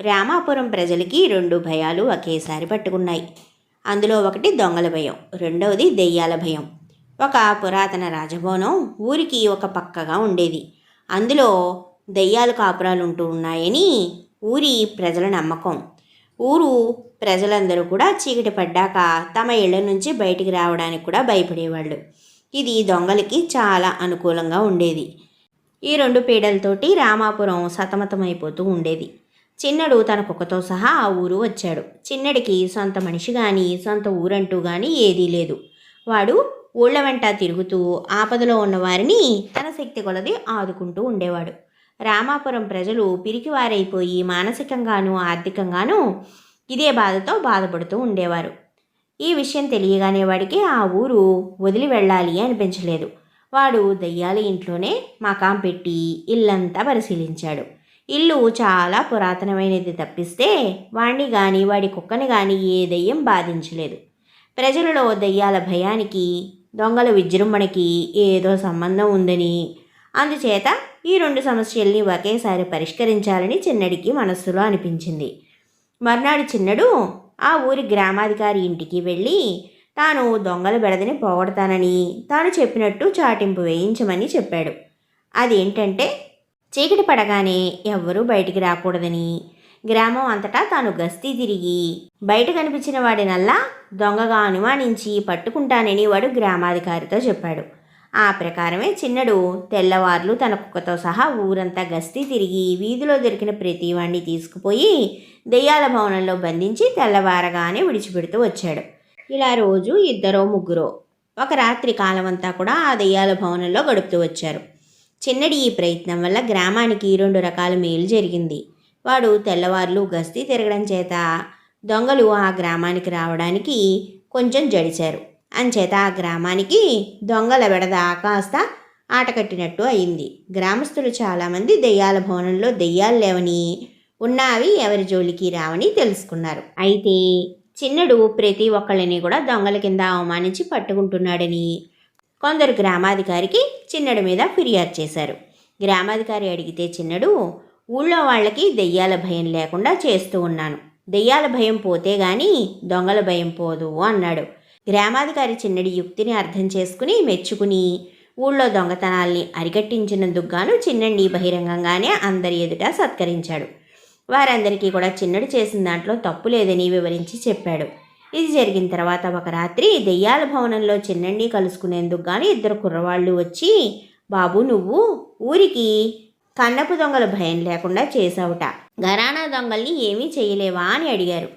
రామాపురం ప్రజలకి రెండు భయాలు ఒకేసారి పట్టుకున్నాయి. అందులో ఒకటి దొంగల భయం రెండవది దెయ్యాల భయం. ఒక పురాతన రాజభవనం ఊరికి ఒక పక్కగా ఉండేది. అందులో దెయ్యాలు కాపురాలు ఉంటూ ఉన్నాయని ఊరి ప్రజల నమ్మకం. ఊరు ప్రజలందరూ కూడా చీకటి పడ్డాక తమ ఇళ్ళ నుంచి బయటికి రావడానికి కూడా భయపడేవాళ్ళు. ఇది దొంగలకి చాలా అనుకూలంగా ఉండేది. ఈ రెండు పీడలతోటి రామాపురం సతమతమైపోతూ ఉండేది. చిన్నడు తన కుక్కతో సహా ఆ ఊరు వచ్చాడు. చిన్నడికి సొంత మనిషి కానీ సొంత ఊరంటూ కానీ ఏదీ లేదు. వాడు ఊళ్ళ వెంట తిరుగుతూ ఆపదలో ఉన్నవారిని తన శక్తి కొలది ఆదుకుంటూ ఉండేవాడు. రామాపురం ప్రజలు పిరికివారైపోయి మానసికంగానూ ఆర్థికంగానూ ఇదే బాధతో బాధపడుతూ ఉండేవారు. ఈ విషయం తెలియగానే వాడికి ఆ ఊరు వదిలి వెళ్ళాలి అనిపించలేదు. వాడు దయ్యాల ఇంట్లోనే మకాం పెట్టి ఇల్లంతా పరిశీలించాడు. ఇల్లు చాలా పురాతనమైనది తప్పిస్తే వాణ్ణి కానీ వాడి కుక్కని కానీ ఏ దయ్యం బాధించలేదు. ప్రజలలో దయ్యాల భయానికి దొంగల విజృంభణకి ఏదో సంబంధం ఉందని. అందుచేత ఈ రెండు సమస్యల్ని ఒకేసారి పరిష్కరించాలని చిన్నడికి మనస్సులో అనిపించింది. మర్నాడు చిన్నడు ఆ ఊరి గ్రామాధికారి ఇంటికి వెళ్ళి తాను దొంగల బెడదని పోగొడతానని తాను చెప్పినట్టు చాటింపు వేయించమని చెప్పాడు. అదేంటంటే చీకటి పడగానే ఎవ్వరూ బయటికి రాకూడదని. గ్రామం అంతటా తాను గస్తీ తిరిగి బయట కనిపించిన వాడినల్లా దొంగగా అనుమానించి పట్టుకుంటానని వాడు గ్రామాధికారితో చెప్పాడు. ఆ ప్రకారమే చిన్నడు తెల్లవార్లు తన కుక్కతో సహా ఊరంతా గస్తీ తిరిగి వీధిలో దొరికిన ప్రతి వాణ్ణి తీసుకుపోయి దెయ్యాల భవనంలో బంధించి తెల్లవారగానే విడిచిపెడుతూ వచ్చాడు. ఇలా రోజు ఇద్దరో ముగ్గురో ఒక రాత్రి కాలమంతా కూడా ఆ దెయ్యాల భవనంలో గడుపుతూ వచ్చారు. చిన్నడి ఈ ప్రయత్నం వల్ల గ్రామానికి రెండు రకాల మేలు జరిగింది. వాడు తెల్లవార్లు గస్తీ తిరగడం చేత దొంగలు ఆ గ్రామానికి రావడానికి కొంచెం జడిచారు అంచేత ఆ గ్రామానికి దొంగల విడద కాస్త ఆట కట్టినట్టు అయింది. గ్రామస్తులు చాలామంది దెయ్యాల భవనంలో దెయ్యాలు లేవని ఉన్నావి ఎవరి జోలికి రావని తెలుసుకున్నారు. అయితే చిన్నడు ప్రతి ఒక్కళ్ళని కూడా దొంగల కింద అవమానించి పట్టుకుంటున్నాడని కొందరు గ్రామాధికారికి చిన్నడు మీద ఫిర్యాదు చేశారు. గ్రామాధికారి అడిగితే చిన్నడు ఊళ్ళో వాళ్ళకి దెయ్యాల భయం లేకుండా చేస్తూ ఉన్నాను. దెయ్యాల భయం పోతే గాని దొంగల భయం పోదు అన్నాడు. గ్రామాధికారి చిన్నడి యుక్తిని అర్థం చేసుకుని మెచ్చుకుని ఊళ్ళో దొంగతనాల్ని అరికట్టించినందుకు గాను చిన్నడిని బహిరంగంగానే అందరి ఎదుట సత్కరించాడు. వారందరికీ కూడా చిన్నడు చేసిన దాంట్లో తప్పు లేదని వివరించి చెప్పాడు. ఇది జరిగిన తర్వాత ఒక రాత్రి దెయ్యాల భవనంలో చిన్నండి కలుసుకునేందుకు కానీ ఇద్దరు కుర్రవాళ్ళు వచ్చి బాబు నువ్వు ఊరికి కన్నపు దొంగల భయం లేకుండా చేసావుట గరానా దొంగల్ని ఏమీ చేయలేవా? అని అడిగారు.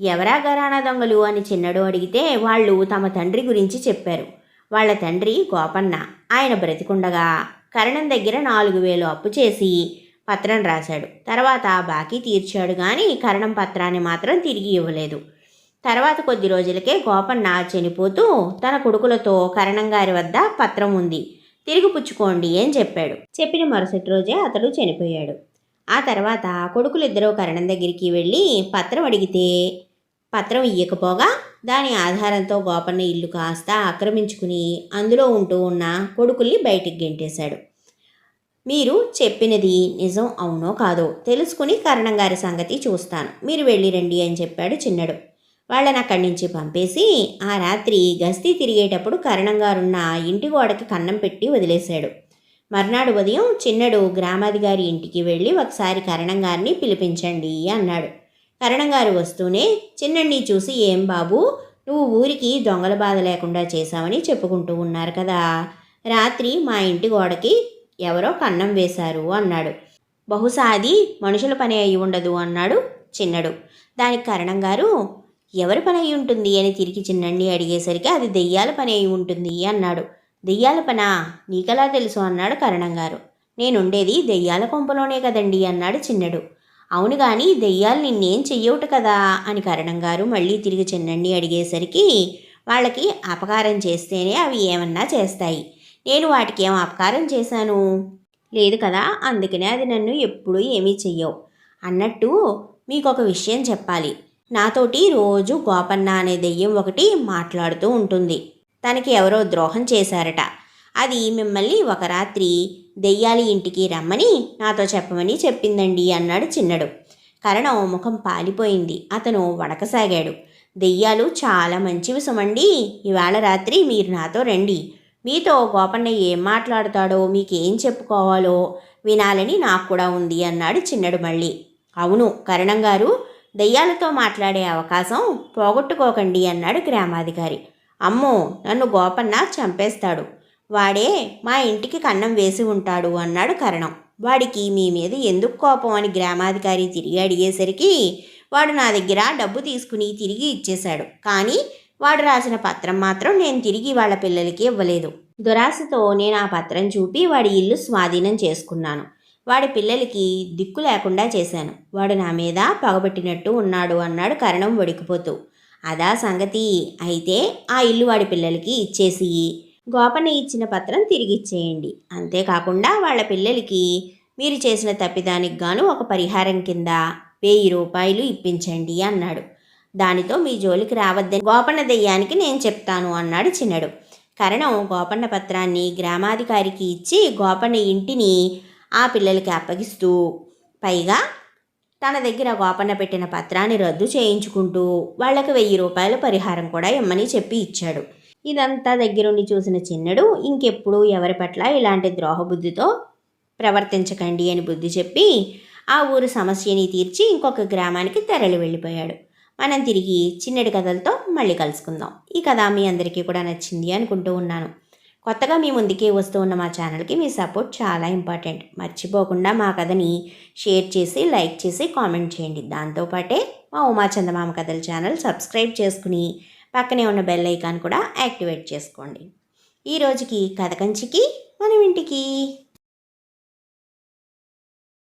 ఎవరా గరానా దొంగలు? అని చిన్నడు అడిగితే వాళ్ళు తమ తండ్రి గురించి చెప్పారు. వాళ్ళ తండ్రి గోపన్న. ఆయన బ్రతికుండగా కరణం దగ్గర నాలుగు వేలు అప్పు చేసి పత్రం రాశాడు. తర్వాత బాకీ తీర్చాడు కానీ కరణం పత్రాన్ని మాత్రం తిరిగి ఇవ్వలేదు. తర్వాత కొద్ది రోజులకే గోపన్న చనిపోతూ తన కొడుకులతో కరణం గారి వద్ద పత్రం ఉంది. తిరిగి పుచ్చుకోండి అని చెప్పాడు. చెప్పిన మరుసటి రోజే అతడు చనిపోయాడు. ఆ తర్వాత కొడుకులిద్దరూ కరణం దగ్గరికి వెళ్ళి పత్రం అడిగితే పత్రం ఇయ్యకపోగా? దాని ఆధారంతో గోపన్న ఇల్లు కాస్త ఆక్రమించుకుని అందులో ఉంటూ ఉన్న కొడుకుల్ని బయటికి గెంటేశాడు. మీరు చెప్పినది నిజం అవునో కాదో తెలుసుకుని కరణం గారి సంగతి చూస్తాను. మీరు వెళ్ళిరండి అని చెప్పాడు చిన్నడు. వాళ్ళని అక్కడి నుంచి పంపేసి ఆ రాత్రి గస్తీ తిరిగేటప్పుడు కరణం గారున్న ఇంటి గోడకి కన్నం పెట్టి వదిలేశాడు. మర్నాడు ఉదయం చిన్నడు గ్రామాధికారి ఇంటికి వెళ్ళి ఒకసారి కరణం గారిని పిలిపించండి అన్నాడు. కరణం గారు వస్తూనే చిన్నడిని చూసి ఏం బాబు? నువ్వు ఊరికి దొంగల బాధ లేకుండా చేశావని చెప్పుకుంటూ ఉన్నారు కదా. రాత్రి మా ఇంటి గోడకి ఎవరో కన్నం వేశారు అన్నాడు. బహుశా అది మనుషుల పని అయి ఉండదు అన్నాడు చిన్నడు. దానికి కరణం గారు ఎవరి పని అయి ఉంటుంది అని తిరిగి చిన్నండి అడిగేసరికి అది దెయ్యాల పని అయి ఉంటుంది అన్నాడు. దెయ్యాల పనా? నీకెలా తెలుసు? అన్నాడు కరణం గారు నేనుండేది దెయ్యాల కొంపలోనే కదండి అన్నాడు చిన్నడు. అవును కానీ దెయ్యాలు నిన్నేం చెయ్యవుట కదా? అని కరణం గారు మళ్ళీ తిరిగి చిన్నండి అడిగేసరికి వాళ్ళకి అపకారం చేస్తేనే అవి ఏమన్నా చేస్తాయి. నేను వాటికి ఏం అపకారం చేశాను? లేదు కదా అందుకనే అది నన్ను ఎప్పుడూ ఏమీ చెయ్యవు. అన్నట్టు మీకు ఒక విషయం చెప్పాలి. నాతోటి రోజు గోపన్న అనే దెయ్యం ఒకటి మాట్లాడుతూ ఉంటుంది. తనకి ఎవరో ద్రోహం చేశారట. అది మిమ్మల్ని ఒక రాత్రి దెయ్యాలి ఇంటికి రమ్మని నాతో చెప్పమని చెప్పిందండి అన్నాడు చిన్నడు. కరణం ముఖం పాలిపోయింది. అతను వడకసాగాడు. దెయ్యాలు చాలా మంచివి సుమండి. ఇవాళ రాత్రి మీరు నాతో రండి. మీతో గోపన్న ఏం మాట్లాడతాడో మీకేం చెప్పుకోవాలో వినాలని నాకు కూడా ఉంది అన్నాడు చిన్నడు మళ్ళీ. అవును కరణం గారు దెయ్యాలతో మాట్లాడే అవకాశం పోగొట్టుకోకండి అన్నాడు గ్రామాధికారి. అమ్మో నన్ను గోపన్న చంపేస్తాడు. వాడే మా ఇంటికి కన్నం వేసి ఉంటాడు అన్నాడు కరణం. వాడికి మీ మీద ఎందుకు కోపం అని గ్రామాధికారి తిరిగి అడిగేసరికి వాడు నా దగ్గర డబ్బు తీసుకుని తిరిగి ఇచ్చేశాడు. కానీ వాడు రాసిన పత్రం మాత్రం నేను తిరిగి వాళ్ళ పిల్లలకి ఇవ్వలేదు. దురాశతో నేను ఆ పత్రం చూపి వాడి ఇల్లు స్వాధీనం చేసుకున్నాను. వాడి పిల్లలకి దిక్కు లేకుండా చేశాను. వాడు నా మీద పగబెట్టినట్టు ఉన్నాడు అన్నాడు కరణం వడికిపోతూ. అదా సంగతి. అయితే ఆ ఇల్లు వాడి పిల్లలకి ఇచ్చేసి గోపన ఇచ్చిన పత్రం తిరిగి ఇచ్చేయండి అంతేకాకుండా వాళ్ళ పిల్లలకి మీరు చేసిన తప్పిదానికి గాను ఒక పరిహారం కింద వెయ్యి రూపాయలు ఇప్పించండి అన్నాడు. దానితో మీ జోలికి రావద్దని గోపన్న దెయ్యానికి నేను చెప్తాను అన్నాడు చిన్నడు. కరణం గోపన్న పత్రాన్ని గ్రామాధికారికి ఇచ్చి గోపన్న ఇంటిని ఆ పిల్లలకి అప్పగిస్తూ పైగా తన దగ్గర గోపన్న పెట్టిన పత్రాన్ని రద్దు చేయించుకుంటూ వాళ్ళకి వెయ్యి రూపాయల పరిహారం కూడా ఇమ్మని చెప్పి ఇచ్చాడు. ఇదంతా దగ్గరుండి చూసిన చిన్నడు ఇంకెప్పుడు ఎవరి పట్ల ఇలాంటి ద్రోహబుద్ధితో ప్రవర్తించకండి అని బుద్ధి చెప్పి ఆ ఊరు సమస్యని తీర్చి ఇంకొక గ్రామానికి తెరలి వెళ్ళిపోయాడు. మనం తిరిగి చిన్నడి కథలతో మళ్ళీ కలుసుకుందాం. ఈ కథ మీ అందరికీ కూడా నచ్చింది అనుకుంటూ ఉన్నాను. కొత్తగా మీ ముందుకే వస్తూ ఉన్న మా ఛానల్కి మీ సపోర్ట్ చాలా ఇంపార్టెంట్. మర్చిపోకుండా మా కథని షేర్ చేసి లైక్ చేసి కామెంట్ చేయండి. దాంతోపాటే మా ఉమా చందమామ కథల ఛానల్ సబ్స్క్రైబ్ చేసుకుని పక్కనే ఉన్న బెల్ ఐకాన్ కూడా యాక్టివేట్ చేసుకోండి. ఈ రోజుకి కథ కంచికి మనం ఇంటికి